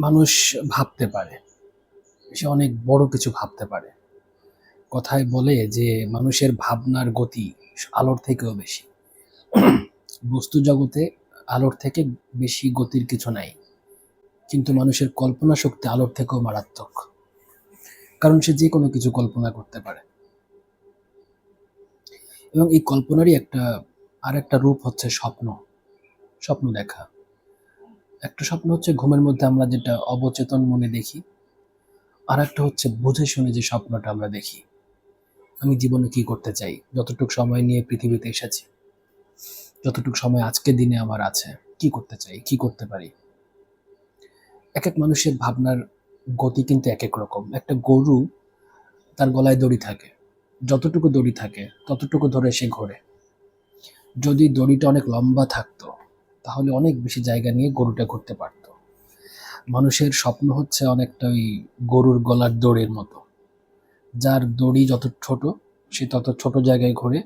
মানুষ ভাবতে পারে। সে অনেক বড় কিছু ভাবতে পারে। কথায় বলে যে মানুষের ভাবনার গতি আলোর থেকেও বেশি। বস্তু জগতে আলোর থেকে বেশি গতির কিছু নাই। কিন্তু মানুষের কল্পনা শক্তি আলোর থেকেও মারাত্মক। কারণ সে যে কোনো কিছু কল্পনা করতে পারে। এবং এই কল্পনারই একটা আর একটা রূপ হচ্ছে স্বপ্ন। স্বপ্ন দেখা। একটা স্বপ্ন হচ্ছে ঘুমের মধ্যে আমরা যেটা অবচেতন মনে দেখি আর একটা হচ্ছে বুঝে শুনে যে স্বপ্নটা আমরা দেখি। আমি জীবনে কি করতে চাই? যতটুকু সময় নিয়ে পৃথিবীতে এসেছি, যতটুকু সময় আজকের দিনে আমার আছে, কি করতে চাই? কি করতে পারি? এক এক মানুষের ভাবনার গতি কিন্তু এক এক রকম। একটা গরু তার গলায় দড়ি থাকে। যতটুকু দড়ি থাকে, ততটুকু ধরে সে ঘোরে। যদি দড়িটা অনেক লম্বা থাকতো তাহলে অনেক বেশি জায়গা নিয়ে গরুটা ঘুরতে পারতো। মানুষের স্বপ্ন হচ্ছে অনেকটা ওই গরুর গলার দড়ির মতো। যার দড়ি যত ছোট, সে তত ছোট জায়গায় ঘোরে।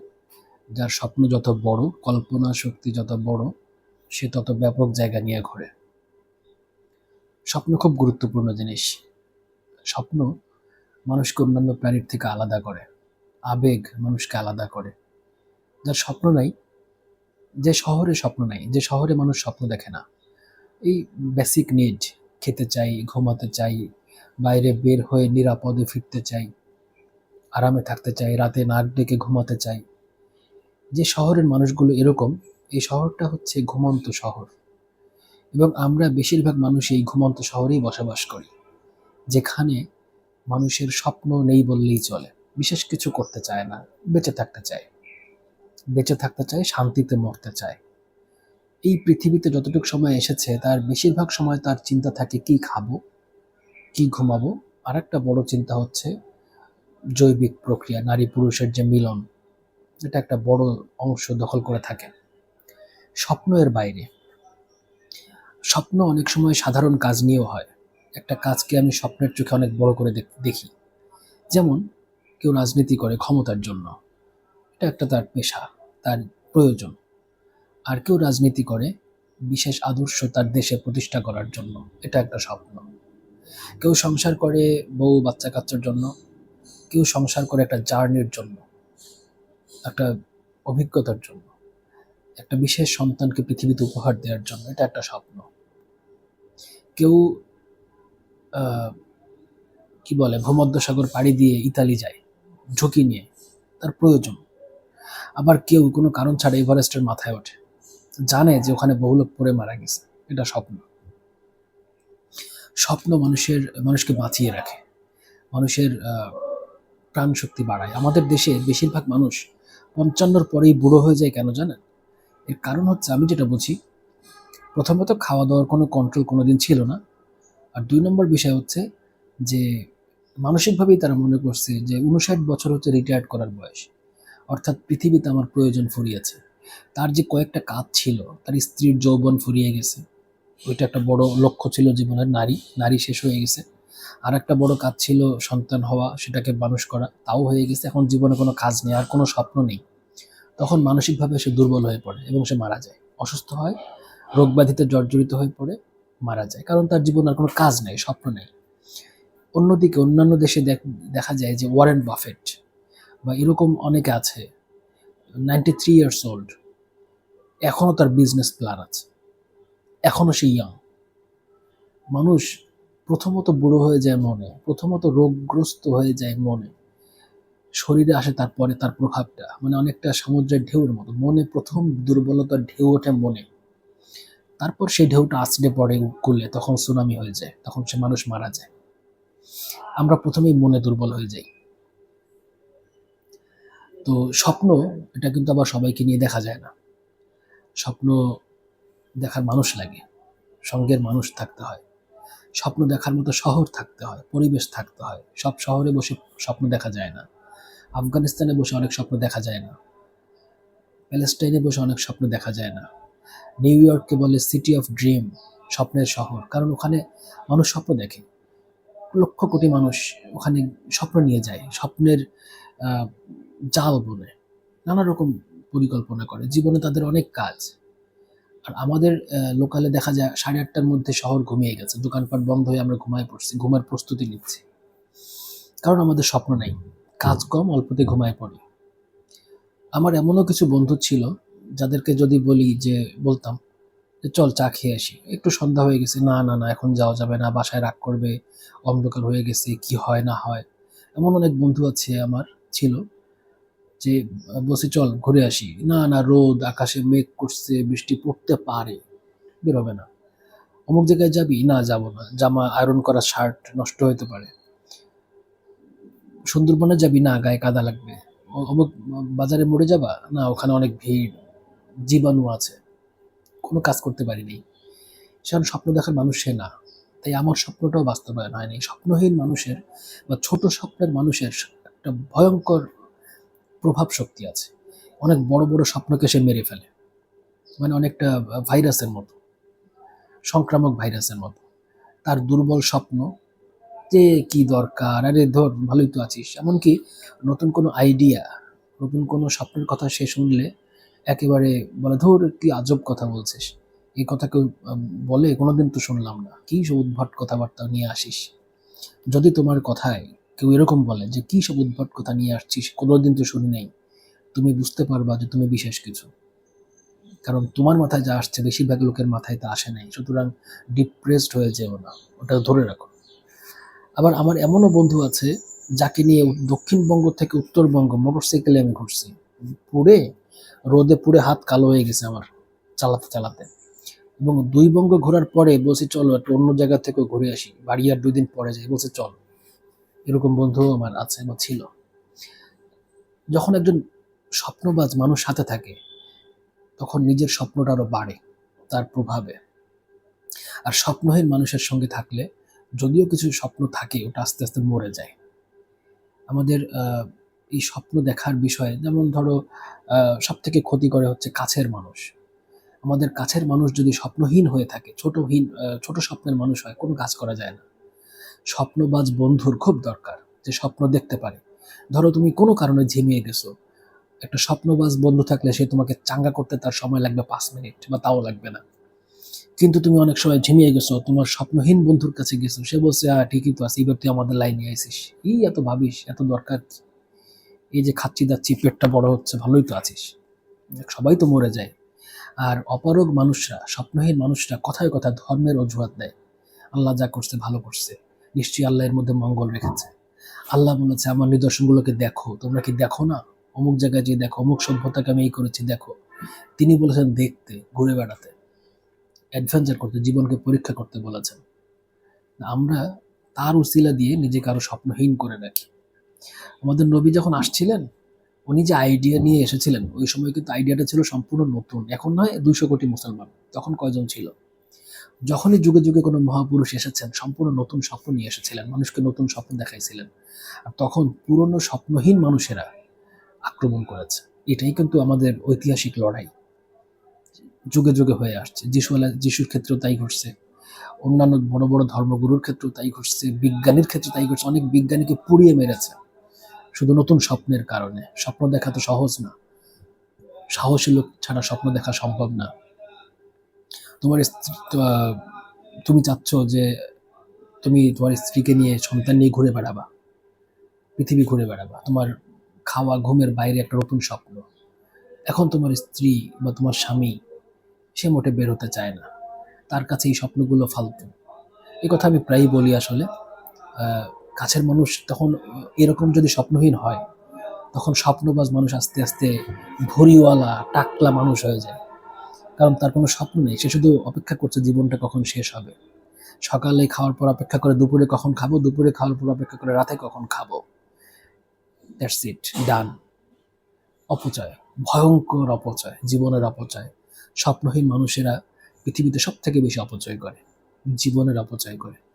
যার স্বপ্ন যত বড়, কল্পনা শক্তি যত বড়, সে তত ব্যাপক জায়গা নিয়ে ঘোরে। স্বপ্ন খুব গুরুত্বপূর্ণ জিনিস। স্বপ্ন মানুষকে অন্যান্য প্রাণীর থেকে আলাদা করে। আবেগ মানুষকে আলাদা করে। যার স্বপ্ন নাই যে শহরে স্বপ্ন নাই, যে শহরে মানুষ স্বপ্ন দেখে না। এই বেসিক নিড খেতে চাই, ঘুমাতে চাই, বাইরে বের হয়ে নিরাপদে ফিরতে চাই, আরামে থাকতে চাই, রাতে নাক ডেকে ঘুমাতে চাই। যে শহরের মানুষগুলো এরকম, এই শহরটা হচ্ছে ঘুমন্ত শহর। এবং আমরা বেশিরভাগ মানুষ এই ঘুমন্ত শহরেই বসবাস করি, যেখানে মানুষের স্বপ্ন নেই বললেই চলে, বিশেষ কিছু করতে চায় না, বেঁচে থাকতে চায়। বেঁচে থাকতে চায়, শান্তিতে মরতে চায়। এই পৃথিবীতে যতটুকু সময় এসেছে, তার বেশিরভাগ সময় তার চিন্তা থাকে, কি খাব, কি ঘুমাবো? আর একটা বড় চিন্তা হচ্ছে জৈবিক প্রক্রিয়া, নারী পুরুষের যে মিলন, এটা একটা বড় অংশ দখল করে থাকে। স্বপ্ন এর বাইরে। স্বপ্ন অনেক সময় সাধারণ কাজ নিয়েও হয়। একটা কাজকে আমি স্বপ্নের চোখে অনেক বড় করে দেখি। যেমন কেউ রাজনীতি করে ক্ষমতার জন্য। এটা একটা তার পেশা। তার প্রয়োজন। আর কেউ রাজনীতি করে, বিশেষ আদর্শ তার দেশে প্রতিষ্ঠা করার জন্য। এটা একটা স্বপ্ন। কেউ সংসার করে বউ বাচ্চা কাচ্চার জন্য, কেউ সংসার করে একটা জার্নির জন্য, একটা অভিজ্ঞতার জন্য, একটা বিশেষ সন্তানকে পৃথিবীতে উপহার দেওয়ার জন্য। এটা একটা স্বপ্ন। কেউ কি বলে, ভূমধ্যসাগর পাড়ি দিয়ে ইতালি যায়, ঝুঁকি নিয়ে, তার প্রয়োজন। আবার কেউ কোনো কারণ ছাড়া এভারেস্টের মাথায় ওঠে। জানে যে ওখানে বহু লোক পড়ে মারা গেছে। এটা স্বপ্ন। স্বপ্ন মানুষের, মানুষকে বাঁচিয়ে রাখে। মানুষের প্রাণ শক্তি বাড়ায়। আমাদের দেশে বেশিরভাগ মানুষ পঞ্চান্নর পরেই বুড়ো হয়ে যায় কেন জানেন? এর কারণ হচ্ছে, আমি যেটা বুঝি, প্রথমত খাওয়া দাওয়ার কোনো কন্ট্রোল কোনো দিন ছিল না। আর দুই নম্বর বিষয় হচ্ছে যে, মানসিকভাবেই তারা মনে করছে যে, উনষাট বছর হচ্ছে রিটায়ার্ড করার বয়স। অর্থাৎ পৃথিবীতে আমার প্রয়োজন ফুরিয়েছে। তার যে কয়েকটা কাজ ছিল, তার স্ত্রীর যৌবন ফুরিয়ে গেছে। ওইটা একটা বড় লক্ষ্য ছিল জীবনের, নারী নারী শেষ হয়ে গেছে। আর একটা বড় কাজ ছিল সন্তান হওয়া, সেটাকে মানুষ করা, তাও হয়ে গেছে। এখন জীবনে কোনো কাজ নেই, আর কোনো স্বপ্ন নেই। তখন মানসিকভাবে সে দুর্বল হয়ে পড়ে এবং সে মারা যায়। অসুস্থ হয় রোগ ব্যাধিতে জর্জরিত হয়ে পড়ে, মারা যায়। কারণ তার জীবনে আর কোনো কাজ নেই, স্বপ্ন নেই। অন্যদিকে অন্যান্য দেশে দেখা যায় যে ওয়ারেন বাফেট বা এরকম অনেকে আছে নাইনটি থ্রি ইয়ার্স ওল্ড এখনও তার বিজনেস প্ল্যান আছে। এখনও সে ইয়াং মানুষ প্রথমত বুড়ো হয়ে যায় মনে, প্রথমত রোগগ্রস্ত হয়ে যায় মনে। শরীরে আসে তারপরে তার প্রভাবটা মানে অনেকটা সমুদ্রের ঢেউর মতো। মনে প্রথম দুর্বলতার ঢেউ ওঠে মনে। তারপর সেই ঢেউটা আছড়ে পড়ে কুলে তখন সুনামি হয়ে যায়, তখন সে মানুষ মারা যায়। আমরা প্রথমেই মনে দুর্বল হয়ে যাই। তো স্বপ্ন, এটা কিন্তু আবার সবাইকে নিয়ে দেখা যায় না। স্বপ্ন দেখার মানুষ লাগে, সঙ্গের মানুষ থাকতে হয়। স্বপ্ন দেখার মতো শহর থাকতে হয়, পরিবেশ থাকতে হয়। সব শহরে বসে স্বপ্ন দেখা যায় না। আফগানিস্তানে বসে অনেক স্বপ্ন দেখা যায় না। প্যালেস্টাইনে বসে অনেক স্বপ্ন দেখা যায় না। নিউ ইয়র্ককে বলে সিটি অফ ড্রিম, স্বপ্নের শহর। কারণ ওখানে মানুষ স্বপ্ন দেখে। লক্ষ কোটি মানুষ ওখানে স্বপ্ন নিয়ে যায়। স্বপ্নের জাল বলে নানা রকম পরিকল্পনা করে। জীবনে তাদের অনেক কাজ। আর আমাদের লোকালে দেখা যায় সাড়ে আটটার মধ্যে শহর ঘুমিয়ে গেছে। দোকানপাট বন্ধ হয়ে আমরা ঘুমায় পড়ছি, ঘুমার প্রস্তুতি নিচ্ছি। কারণ আমাদের স্বপ্ন নাই। কাজ কম, অল্পতে ঘুমায় পড়ি। আমার এমনও কিছু বন্ধু ছিল, যাদেরকে যদি বলি যে, বলতাম যে, চল চা খেয়ে আসি। একটু সন্ধ্যা হয়ে গেছে, না না না, এখন যাওয়া যাবে না, বাসায় রাগ করবে, অন্ধকার হয়ে গেছে, কি হয় না হয়? এমন অনেক বন্ধু আছে আমার, ছিল। যে, বলছি, চল ঘুরে আসি। না না, রোদ, আকাশে মেঘ করছে, বৃষ্টি পড়তে পারে। বেরোবে না। অমুক জায়গায় যাবি? না, যাব না। জামা আয়রন করা শার্ট নষ্ট হতে পারে। সুন্দরবনে যাবি? না, গায়ে কাদা লাগবে। অমুক বাজারে মরে যাবা? না, ওখানে অনেক ভিড়, জীবাণু আছে। কোনো কাজ করতে পারিনি। সেখানে স্বপ্ন দেখার মানুষ সে না। তাই আমার স্বপ্নটাও বাস্তবায়ন হয়নি। স্বপ্নহীন মানুষের বা ছোট স্বপ্নের মানুষের একটা ভয়ঙ্কর প্রভাব শক্তি আছে। অনেক বড় বড় স্বপ্নকে সে মেরে ফেলে। মানে অনেকটা ভাইরাসের মতো, সংক্রামক ভাইরাসের মতো। তার দুর্বল স্বপ্ন, যে কি দরকার, আরে ধর, ভালোই তো আছিস। এমনকি নতুন কোনো আইডিয়া নতুন কোনো স্বপ্নের কথা সে শুনলে একেবারে বলে, ধর, কি আজব কথা বলছিস। এই কথা কেউ বলে, কোনোদিন তো শুনলাম না। কি সব উদ্ভট কথাবার্তা নিয়ে আসিস। যদি তোমার কথায় কেউ এরকম বলে যে, কি সব উদ্ভট কথা নিয়ে আসছিস? কোনোদিন তো শুনি নাই। তুমি বুঝতে পারবা যে তুমি বিশেষ কিছু। কারণ তোমার মাথায় যা আসছে, বেশিরভাগ লোকের মাথায় তা আসে নাই। সুতরাং ডিপ্রেসড হয়ে যেও না। ওটা ধরে রাখো। আবার আমার এমনও বন্ধু আছে, যাকে নিয়ে দক্ষিণবঙ্গ থেকে উত্তরবঙ্গ মোটরসাইকেলে আমি ঘুরছি। পুড়ে, রোদে পুড়ে হাত কালো হয়ে গেছে আমার, চালাতে চালাতে। এবং দুই বঙ্গ ঘোরার পরে বলছি, চলো একটু অন্য জায়গা থেকে ঘুরে আসি। বাড়ি আর দুই দিন পরে যাই। বলছে, চল। এরকম বন্ধু আমার আছে বা ছিল। যখন একজন স্বপ্নবাজ মানুষ সাথে থাকে, তখন নিজের স্বপ্নটা আরও বাড়ে তার প্রভাবে। আর স্বপ্নহীন মানুষের সঙ্গে থাকলে যদিও কিছু স্বপ্ন থাকে, ওটা আস্তে আস্তে মরে যায়। আমাদের এই স্বপ্ন দেখার বিষয়ে, যেমন ধরো সব থেকে ক্ষতি করে হচ্ছে কাছের মানুষ। আমাদের কাছের মানুষ যদি স্বপ্নহীন হয়ে থাকে ছোটহীন ছোট স্বপ্নের মানুষ হয়, কোনো কাজ করা যায় না। স্বপ্নবাজ বন্ধুর খুব দরকার, যে স্বপ্ন দেখতে পারে। ধরো তুমি কোনো কারণে ঝিমিয়ে গেছো। একটা স্বপ্নবাজ বন্ধু থাকলে সে তোমাকে চাঙ্গা করতে তার সময় লাগবে পাঁচ মিনিট বা তাও লাগবে না। কিন্তু তুমি অনেক সময় ঝিমিয়ে গেছো, তোমার স্বপ্নহীন বন্ধুর কাছে গেছো, সে বলছে হ্যাঁ ঠিকই তো আছে, এবার তুই আমাদের লাইনে আইসিস। এই এত ভাবিস, এত দরকার। এই যে খাচ্ছি দাচ্ছি, পেটটা বড় হচ্ছে, ভালোই তো আছিস। সবাই তো মরে যায়। আর অপারগ মানুষরা, স্বপ্নহীন মানুষরা কথায় কথা ধর্মের অজুহাত দেয়। আল্লাহ যা করছে, ভালো করছে। নিশ্চয়ই আল্লাহ এর মধ্যে মঙ্গল রেখেছে। আল্লাহ বলেছে, আমার নিদর্শনগুলোকে দেখো। তোমরা কি দেখো না? অমুক জায়গায় যে দেখো, অমুক সভ্যতাকে আমি এই করেছি, দেখো। তিনি বলেছেন, দেখতে, ঘুরে বেড়াতে অ্যাডভেঞ্চার করতে, জীবনকে পরীক্ষা করতে বলেছেন। আমরা তার উসিলা দিয়ে নিজেকে আরও স্বপ্নহীন করে রাখি। আমাদের নবী যখন আসছিলেন, উনি যে আইডিয়া নিয়ে এসেছিলেন, ওই সময় কিন্তু আইডিয়াটা ছিল সম্পূর্ণ নতুন। এখন নয়, দুইশো কোটি মুসলমান, তখন কয়জন ছিল? যখনই যুগে যুগে কোনো মহাপুরুষ এসেছেন, সম্পূর্ণ নতুন স্বপ্ন নিয়ে এসেছিলেন, মানুষকে নতুন স্বপ্ন দেখাইছিলেন। আর তখন পুরনো স্বপ্নহীন মানুষেরা আক্রমণ করেছে। এটাই কিন্তু আমাদের ঐতিহাসিক লড়াই। যুগে যুগে হয়ে আসছে। যিশু আলাহ যিশুর ক্ষেত্রেও তাই ঘটছে। অন্যান্য বড় বড় ধর্মগুরুর ক্ষেত্রেও তাই ঘটছে। বিজ্ঞানীর ক্ষেত্রে তাই ঘটছে। অনেক বিজ্ঞানীকে পুড়িয়ে মেরেছে। শুধু নতুন স্বপ্নের কারণে। স্বপ্ন দেখা তো সহজ না। সাহসী লোক ছাড়া স্বপ্ন দেখা সম্ভব না। তোমার তুমি চাচ্ছ যে তুমি তোমার স্ত্রীকে নিয়ে সন্তান নিয়ে ঘুরে বেড়াবা, পৃথিবী ঘুরে বেড়াবা। তোমার খাওয়া ঘুমের বাইরে একটা নতুন স্বপ্ন। এখন তোমার স্ত্রী বা তোমার স্বামী, সে মোটে বের হতে চায় না। তার কাছে এই স্বপ্নগুলো ফালতু। এই কথা আমি প্রায়ই বলি আসলে। কাছের মানুষ তখন এরকম যদি স্বপ্নহীন হয়, তখন স্বপ্নবাজ মানুষ আস্তে আস্তে ভরিওয়ালা, টাকলা মানুষ হয়ে যায়। কারণ তার কোনো স্বপ্ন নেই। সে শুধু অপেক্ষা করছে জীবনটা কখন শেষ হবে। সকালে খাওয়ার পর অপেক্ষা করে দুপুরে কখন খাব, দুপুরে খাওয়ার পর অপেক্ষা করে রাতে কখন খাব। দ্যাটস ইট ডান অপচয়। ভয়ঙ্কর অপচয়। জীবনের অপচয়। স্বপ্নহীন মানুষেরা পৃথিবীতে সব থেকে বেশি অপচয় করে। জীবনের অপচয় করে।